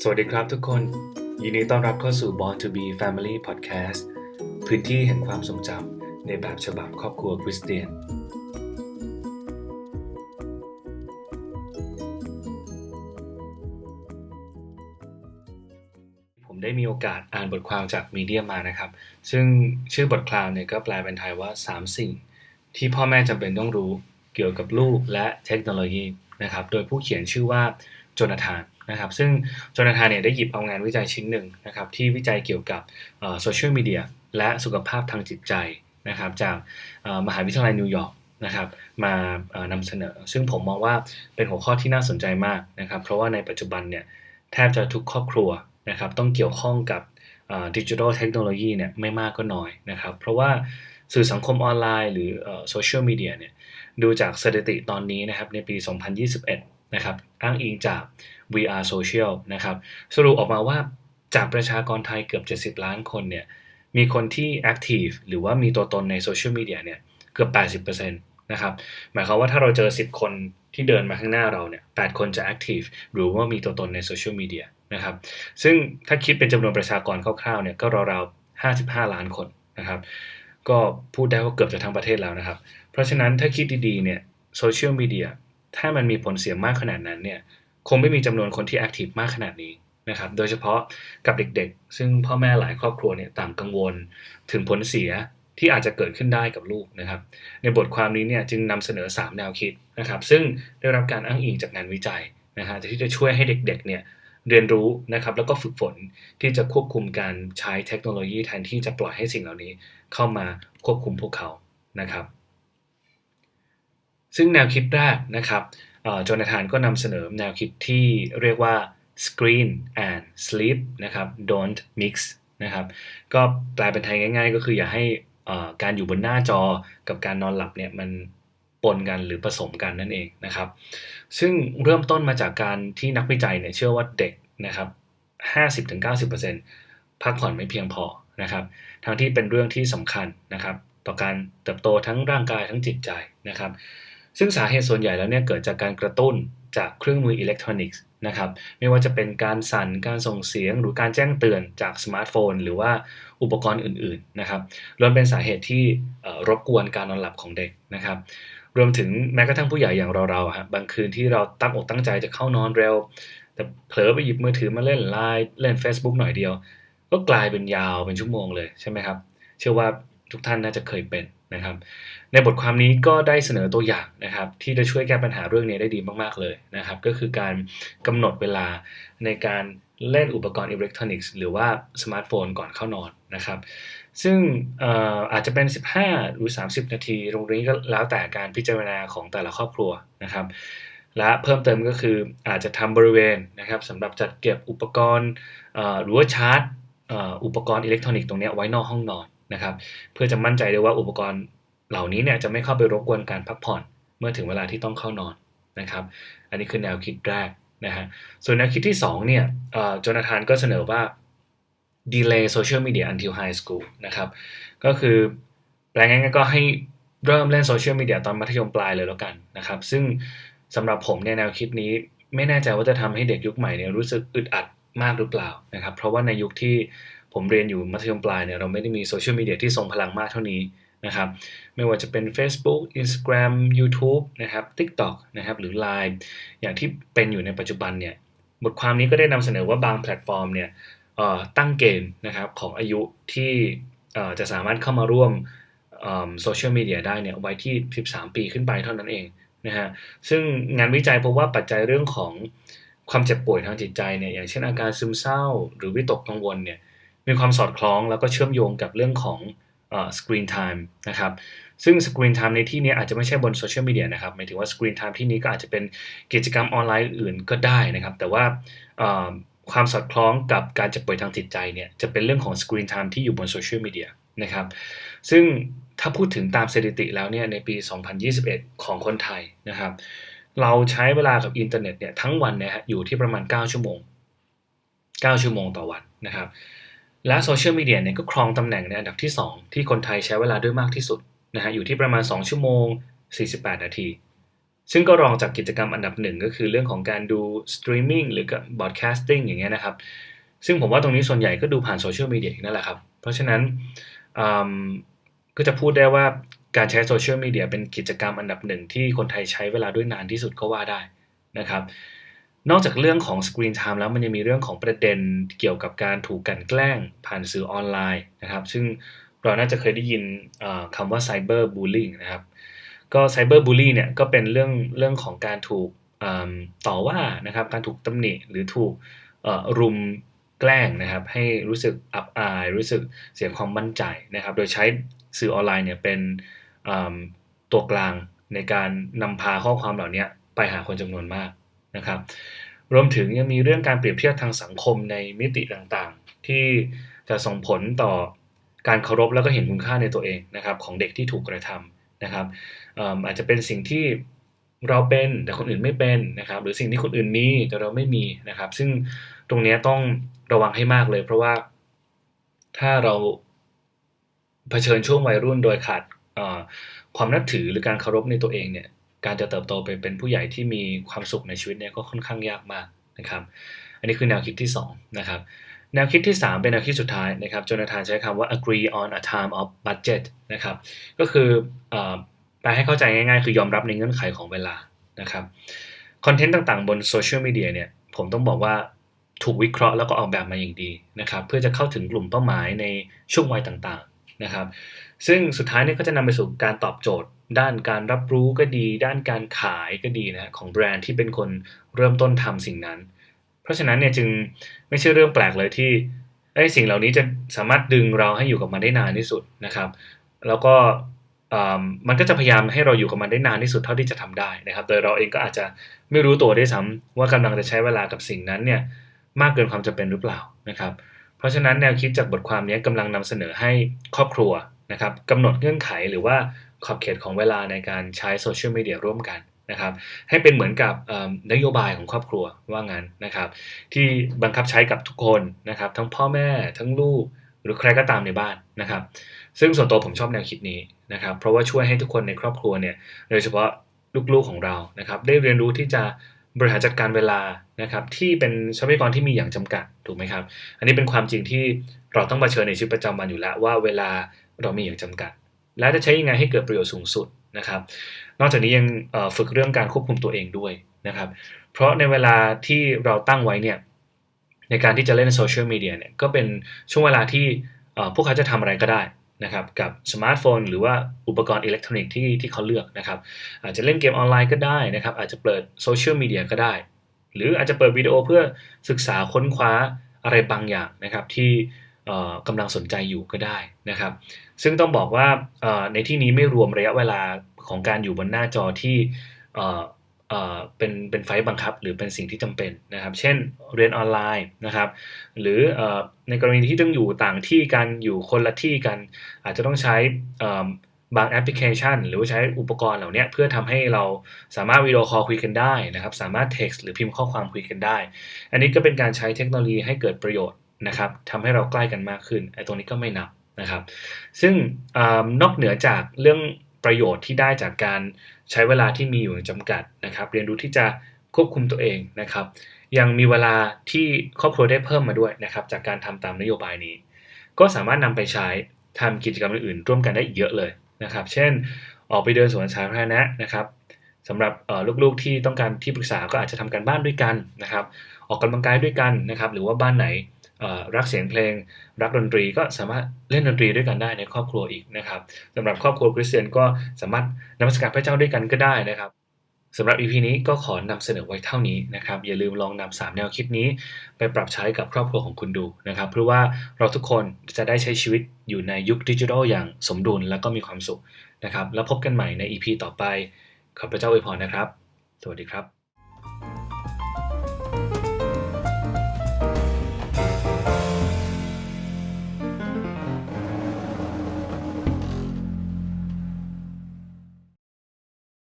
สวัสดีครับทุกคน ยินดีต้อนรับเข้าสู่ Born to be Family Podcast พื้นที่แห่งความทรงจำในแบบฉบับครอบครัวคริสเตียน ผมได้มีโอกาสอ่านบทความจากมีเดียมานะครับ ซึ่งชื่อบทความเนี่ยก็แปลเป็นไทยว่า 3 สิ่ง ที่พ่อแม่จำเป็นต้องรู้เกี่ยวกับลูกและเทคโนโลยีนะครับ โดยผู้เขียนชื่อว่าโจนาธาน นะครับซึ่งโจนาธานเนี่ยได้หยิบเอางานวิจัยชิ้นหนึ่งนะครับที่วิจัยเกี่ยวกับโซเชียลมีเดียและสุขภาพทางจิตใจนะครับจากมหาวิทยาลัยนิวยอร์กนะครับมานำเสนอ ซึ่งผมมองว่าเป็นหัวข้อที่น่าสนใจมากนะครับเพราะว่าในปัจจุบันเนี่ยแทบจะทุกครอบครัวนะครับต้องเกี่ยวข้องกับดิจิทัลเทคโนโลยีเนี่ยไม่มากก็น้อยนะครับเพราะว่าสื่อสังคมออนไลน์หรือโซเชียลมีเดียเนี่ยดูจากสถิติตอนนี้นะครับในปี 2021 นะครับอ้างอิงจาก VR Social นะครับสรุปออกมาว่าจากประชากรไทยเกือบ 70 ล้านคนเนี่ยมีคนที่ Active หรือว่ามีตัวตนในโซเชียลมีเดียเนี่ยเกือบ 80%นะครับหมายความว่าถ้าเราเจอ 10 คนที่เดินมาข้างหน้าเราเนี่ย8คนจะ Active หรือว่ามีตัวตนในโซเชียลมีเดียนะครับซึ่งถ้าคิดเป็นจำนวนประชากรคร่าวๆเนี่ยก็ราวๆ55 ล้านคนนะครับก็พูดได้ว่าเกือบจะทั้งประเทศแล้วนะครับ เพราะฉะนั้นถ้าคิดดีๆเนี่ยโซเชียลมีเดีย ถ้ามันมีผลเสียมากขนาดนั้นเนี่ยคงไม่มีจำนวนคนที่แอคทีฟมากขนาดนี้นะครับ โดยเฉพาะกับเด็กๆ ซึ่งพ่อแม่หลายครอบครัวเนี่ยต่างกังวลถึงผลเสียที่อาจจะเกิดขึ้นได้กับลูกนะครับ ในบทความนี้เนี่ยจึงนำเสนอ 3 แนวคิดนะครับ ซึ่งได้รับการอ้างอิงจากงานวิจัยนะฮะที่จะช่วยให้เด็กๆเนี่ยเรียนรู้นะครับ แล้วก็ฝึกฝนที่จะควบคุมการใช้เทคโนโลยีแทนที่จะปล่อยให้สิ่งเหล่านี้เข้ามาควบคุมพวกเขานะครับ ซึ่งแนวคิดแรกนะครับโจนาธานก็นำเสนอแนวคิดที่เรียกว่า screen and sleep นะครับ don't mix นะครับ ก็แปลเป็นไทยง่าย ๆ ก็คืออย่าให้การอยู่บนหน้าจอกับการนอนหลับเนี่ยมันปนกันหรือผสมกันนั่นเองนะครับ ซึ่งเริ่มต้นมาจากการที่นักวิจัยเนี่ยเชื่อว่าเด็กนะครับ50-90%พักผ่อนไม่เพียงพอนะครับ ทั้งที่เป็นเรื่องที่สำคัญนะครับ ต่อการเติบโตทั้งร่างกายทั้งจิตใจนะครับ ซึ่งสาเหตุส่วนใหญ่แล้วเนี่ยเกิดจากการกระตุ้นจากเครื่องมืออิเล็กทรอนิกส์นะครับไม่ว่าจะเป็นการสั่นการส่งเสียง หรือการแจ้งเตือนจากสมาร์ทโฟน หรือว่าอุปกรณ์อื่นๆนะครับล้วนเป็นสาเหตุที่รบกวนการนอนหลับของเด็กนะครับรวมถึงแม้กระทั่งผู้ใหญ่อย่างเราๆฮะบางคืนที่เราตั้งอกตั้งใจจะเข้านอนเร็ว แต่เผลอไปหยิบมือถือมาเล่นไลน์เล่น Facebook หน่อยเดียว ก็กลายเป็นยาวเป็นชั่วโมงเลยใช่ไหมครับ เชื่อว่าทุกท่านน่าจะเคยเป็น นะครับ ในบทความนี้ก็ได้เสนอตัวอย่างนะครับ ที่จะช่วยแก้ปัญหาเรื่องนี้ได้ดีมากๆเลยนะครับ ก็คือการกำหนดเวลาในการเล่นอุปกรณ์อิเล็กทรอนิกส์หรือว่าสมาร์ทโฟนก่อนเข้านอนนะครับ ซึ่งอาจจะเป็น 15 หรือ 30 นาทีตรงนี้ก็แล้วแต่การพิจารณาของแต่ละครอบครัวนะครับ และเพิ่มเติมก็คืออาจจะทำบริเวณนะครับสำหรับจัดเก็บอุปกรณ์หรือว่าชาร์จอุปกรณ์อิเล็กทรอนิกส์ตรงนี้ไว้นอกห้องนอน นะครับ เพื่อจะมั่นใจได้ว่าอุปกรณ์เหล่านี้เนี่ยจะไม่เข้าไปรบกวนการพักผ่อนเมื่อถึงเวลาที่ต้องเข้านอนนะครับ อันนี้คือแนวคิดแรกนะฮะ ส่วนแนวคิดที่2เนี่ยโจนาธานก็เสนอว่า delay social media until high school นะครับ ก็คือแปลง่ายๆก็ให้เริ่มเล่นโซเชียลมีเดียตอนมัธยมปลายเลยแล้วกันนะครับ ซึ่งสำหรับผมเนี่ยแนวคิดนี้ไม่แน่ใจว่าจะทำให้เด็กยุคใหม่เนี่ยรู้สึกอึดอัดมากหรือเปล่านะครับ เพราะว่าในยุคที่ ผมเรียนอยู่มัธยมปลายเนี่ยเราไม่ได้มีโซเชียลมีเดียที่ทรงพลังมากเท่านี้นะครับไม่ว่าจะเป็น Facebook Instagram YouTube นะครับ TikTok นะครับหรือ Line อย่างที่เป็นอยู่ในปัจจุบันเนี่ยบทความนี้ก็ได้นำเสนอว่าบางแพลตฟอร์มเนี่ยตั้งเกณฑ์นะครับของอายุที่จะสามารถเข้ามาร่วมโซเชียลมีเดียได้เนี่ยไว้ที่ 13 ปีขึ้นไปเท่านั้นเองนะฮะซึ่งงานวิจัยพบว่าปัจจัยเรื่องของความเจ็บป่วยทางจิตใจเนี่ยอย่างเช่นอาการซึมเศร้าหรือวิตกกังวลเนี่ย มีความสอดคล้องแล้วก็เชื่อมโยงกับเรื่องของสกรีนไทม์นะครับซึ่งสกรีนไทม์ในที่นี้อาจจะไม่ใช่บนโซเชียลมีเดียนะครับหมายถึงว่าสกรีนไทม์ที่นี้ก็อาจจะเป็นกิจกรรมออนไลน์อื่นก็ได้นะครับ แต่ว่าความสอดคล้องกับการจะป่วยทางจิตใจเนี่ยจะเป็นเรื่องของสกรีนไทม์ที่อยู่บนโซเชียลมีเดียนะครับซึ่งถ้าพูดถึงตามสถิติแล้วเนี่ยในปี 2021 ของคนไทยนะครับ เราใช้เวลากับอินเทอร์เน็ตเนี่ยทั้งวันเนี่ยอยู่ที่ประมาณ 9 ชั่วโมง 9 ชั่วโมงต่อวันนะครับ และโซเชียลมีเดียเนี่ยก็ครองตำแหน่งในอันดับที่ 2 ที่คนไทยใช้เวลาด้วยมากที่สุดนะฮะอยู่ที่ประมาณ 2 ชั่วโมง 48 นาที ซึ่งก็รองจากกิจกรรมอันดับหนึ่งก็คือเรื่องของการดูสตรีมมิ่งหรือบอดแคสติ้งอย่างเงี้ยนะครับ ซึ่งผมว่าตรงนี้ส่วนใหญ่ก็ดูผ่านโซเชียลมีเดียนั่นแหละครับ เพราะฉะนั้นก็จะพูดได้ว่าการใช้โซเชียลมีเดียเป็นกิจกรรมอันดับหนึ่งที่คนไทยใช้เวลาด้วยนานที่สุดก็ว่าได้นะครับ นอกจากเรื่องของสกรีนไทม์แล้วมันยังมีเรื่องของประเด็นเกี่ยวกับการถูกกันแกล้งผ่านสื่อออนไลน์นะครับ ซึ่งเราน่าจะเคยได้ยินคำว่าไซเบอร์บูลลิงนะครับ ก็ไซเบอร์บูลลี่เนี่ยก็เป็นเรื่องเรื่องของการถูกต่อว่านะครับการถูกตำหนิหรือถูกรุมแกล้งนะครับ ให้รู้สึกอับอาย รู้สึกเสียความมั่นใจนะครับ โดยใช้สื่อออนไลน์เนี่ยเป็นตัวกลางในการนำพาข้อความเหล่านี้ไปหาคนจำนวนมาก นะครับ รวมถึงยังมีเรื่องการเปรียบเทียบทางสังคมในมิติต่างๆ ที่จะส่งผลต่อการเคารพแล้วก็เห็นคุณค่าในตัวเองนะครับของเด็กที่ถูกกระทำนะครับอาจจะเป็นสิ่งที่เราเป็นแต่คนอื่นไม่เป็นนะครับ หรือสิ่งที่คนอื่นมีแต่เราไม่มีนะครับ ซึ่งตรงนี้ต้องระวังให้มากเลย เพราะว่าถ้าเราเผชิญช่วงวัยรุ่นโดยขาดความนับถือหรือการเคารพในตัวเองเนี่ย การจะเติบโตไปเป็นผู้ใหญ่ที่มีความสุขในชีวิตเนี่ยก็ค่อนข้างยากมากนะครับ อันนี้คือแนวคิดที่2นะครับ แนวคิดที่ 3 เป็นแนวคิดสุดท้ายนะครับโจนาธานใช้คำว่า agree on a time of budget นะครับ ก็คือแปลให้เข้าใจง่ายๆ คือยอมรับในเงื่อนไขของเวลานะครับ คอนเทนต์ต่างๆ บนโซเชียลมีเดียเนี่ย ผมต้องบอกว่าถูกวิเคราะห์แล้วก็ออกแบบมาอย่างดีนะครับ เพื่อจะเข้าถึงกลุ่มเป้าหมายในช่วงวัยต่างๆนะครับ ซึ่งสุดท้ายนี่ก็จะนำไปสู่การตอบโจทย์ ด้านการรับรู้ก็ดี ด้านการขายก็ดีนะของแบรนด์ที่เป็นคนเริ่มต้นทำสิ่งนั้น เพราะฉะนั้นเนี่ยจึงไม่ใช่เรื่องแปลกเลยที่ไอ้สิ่งเหล่านี้จะสามารถดึงเราให้อยู่กับมันได้นานที่สุดนะครับ แล้วก็มันก็จะพยายามให้เราอยู่กับมันได้นานที่สุดเท่าที่จะทำได้นะครับ โดยเราเองก็อาจจะไม่รู้ตัวด้วยซ้ำว่ากำลังจะใช้เวลากับสิ่งนั้นเนี่ยมากเกินความจำเป็นหรือเปล่านะครับ เพราะฉะนั้นแนวคิดจากบทความนี้กำลังนำเสนอให้ครอบครัวนะครับกำหนดเงื่อนไขหรือว่า ขอบเขตของเวลาในการใช้โซเชียลมีเดียร่วมกันนะครับ ให้เป็นเหมือนกับนโยบายของครอบครัวว่างั้นนะครับ ที่บังคับใช้กับทุกคนนะครับ ทั้งพ่อแม่ทั้งลูกหรือใครก็ตามในบ้านนะครับ ซึ่งส่วนตัวผมชอบแนวคิดนี้นะครับ เพราะว่าช่วยให้ทุกคนในครอบครัวเนี่ยโดยเฉพาะลูกๆของเรานะครับ ได้เรียนรู้ที่จะบริหารจัดการเวลานะครับ ที่เป็นทรัพยากรที่มีอย่างจำกัดถูกไหมครับ อันนี้เป็นความจริงที่เราต้องมาเชิญในชีวิตประจำวันอยู่แล้วว่าเวลาเรามีอย่างจำกัด และจะใช้ยังไงให้เกิดประโยชน์สูงสุดนะครับ นอกจากนี้ยังฝึกเรื่องการควบคุมตัวเองด้วยนะครับ เพราะในเวลาที่เราตั้งไว้เนี่ยในการที่จะเล่นโซเชียลมีเดียเนี่ยก็เป็นช่วงเวลาที่พวกเขาจะทำอะไรก็ได้นะครับกับสมาร์ทโฟนหรือว่าอุปกรณ์อิเล็กทรอนิกส์ที่ที่เขาเลือกนะครับอาจจะเล่นเกมออนไลน์ก็ได้นะครับ อาจจะเปิดโซเชียลมีเดียก็ได้ หรืออาจจะเปิดวิดีโอเพื่อศึกษาค้นคว้าอะไรบางอย่างนะครับที่ กำลังสนใจอยู่ก็ได้นะครับ ซึ่งต้องบอกว่าในที่นี้ไม่รวมระยะเวลาของการอยู่บนหน้าจอที่เป็นเป็นไฟบังคับ หรือเป็นสิ่งที่จำเป็นนะครับ เช่นเรียนออนไลน์นะครับ หรือในกรณีที่ต้องอยู่ต่างที่กันอยู่คนละที่กัน อาจจะต้องใช้บางแอปพลิเคชัน หรือว่าใช้อุปกรณ์เหล่านี้เพื่อทำให้เราสามารถวิดีโอคอลคุยกันได้นะครับ สามารถ text หรือพิมพ์ข้อความคุยกันได้ อันนี้ก็เป็นการใช้เทคโนโลยีให้เกิดประโยชน์ นะครับทำให้เราใกล้กันมากขึ้นไอ้ตรงนี้ก็ไม่นับนะครับ ซึ่งอนอกเหนือจากเรื่องประโยชน์ที่ได้จากการใช้เวลาที่มีอยู่จำกัดนะครับ เรียนรู้ที่จะควบคุมตัวเองนะครับ ยังมีเวลาที่ครอบครัวได้เพิ่มมาด้วยนะครับ จากการทำตามนโยบายนี้ ก็สามารถนำไปใช้ทำกิจกรรมอื่นๆร่วมกันได้อีกเยอะเลยนะครับ เช่น ออกไปเดินสวนสาธารณะนะครับสำหรับลูกๆที่ต้องการที่ปรึกษาก็อาจจะทำการบ้านด้วยกันนะครับ ออกกำลังกายด้วยกันนะครับ หรือว่าบ้านไหน รักเสียงเพลง รักดนตรีก็สามารถเล่นดนตรีด้วยกันได้ในครอบครัวอีกนะครับสำหรับครอบครัวคริสเตียนก็สามารถนมัสการพระเจ้าด้วยกันก็ได้นะครับสำหรับ EP นี้ก็ขอนำเสนอไว้เท่านี้นะครับอย่าลืมลองนำ3แนวคิดนี้ไปปรับใช้กับครอบครัวของคุณดูนะครับเพราะว่าเราทุกคนจะได้ใช้ชีวิตอยู่ในยุคดิจิทัลอย่างสมดุลและก็มีความสุขนะครับแล้วพบกันใหม่ใน EP ต่อไปขอพระเจ้าอวยพรนะครับ สวัสดีครับ